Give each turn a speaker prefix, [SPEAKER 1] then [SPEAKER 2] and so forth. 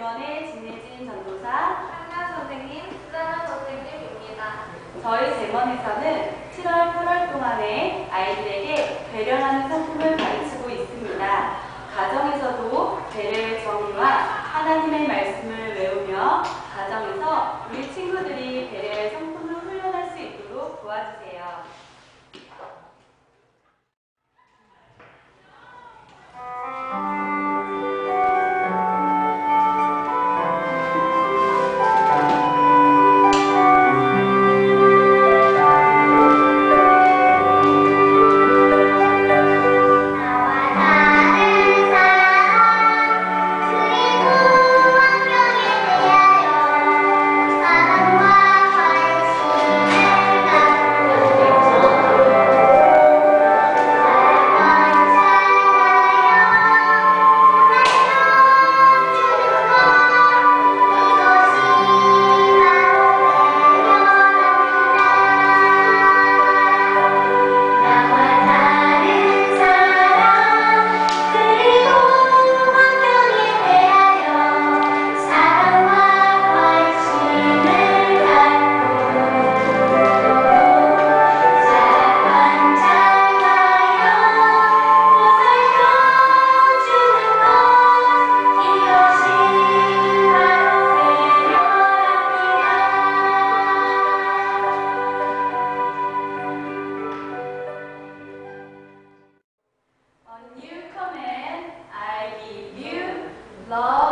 [SPEAKER 1] 대원의 진혜진 전도사,
[SPEAKER 2] 한나 선생님, 수자나 선생님입니다.
[SPEAKER 1] 저희 대원에서는 7월, 8월 동안에 아이들에게 배려하는 성품을 가르치고 있습니다. 가정에서도 배려의 정의와 하나님의 말씀을 외우며 가정에서 우리 친구들이 배려의 성품을 훈련할 수 있도록 도와주세요. Love